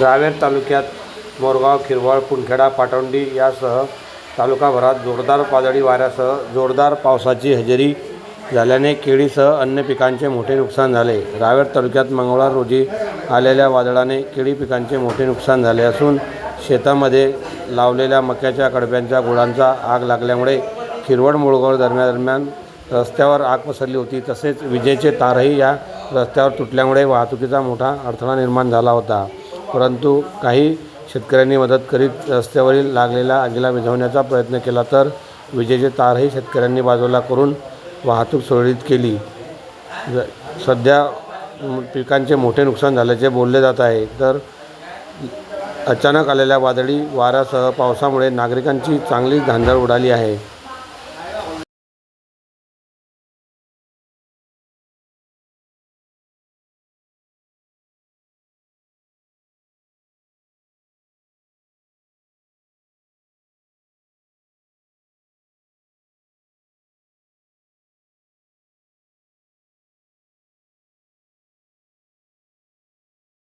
रावेर तालुक्यात मोरगाव किरवळ पुणखेडा पाटवंडी यासह तालुकाभरात जोरदार वादळी वाऱ्यासह जोरदार पावसाची हजेरी झाल्याने केळीसह अन्य पिकांचे मोठे नुकसान झाले. रावेर तालुक्यात मंगळवार रोजी आलेल्या वादळाने केळी पिकांचे मोठे नुकसान झाले असून शेतामध्ये लावलेल्या मक्याच्या कडब्यांच्या गुळांचा आग लागल्यामुळे खिरवड मुळगाव दरम्यान दरम्यान रस्त्यावर आग पसरली होती. तसेच विजेचे तारही या रस्त्यावर तुटल्यामुळे वाहतुकीचा मोठा अडथळा निर्माण झाला होता. परंतु काही शेतकऱ्यांनी मदत करीत रस्त्यावरील लागलेल्या आगीला विझवण्याचा प्रयत्न केला तर विजेचे तारही शेतकऱ्यांनी बाजूला करून वाहतूक सुरळीत केली. ज सध्या पिकांचे मोठे नुकसान झाल्याचे बोलले जात आहे. तर अचानक आलेल्या वादळी वाऱ्यासह पावसामुळे नागरिकांची चांगलीच धांदळ उडाली आहे.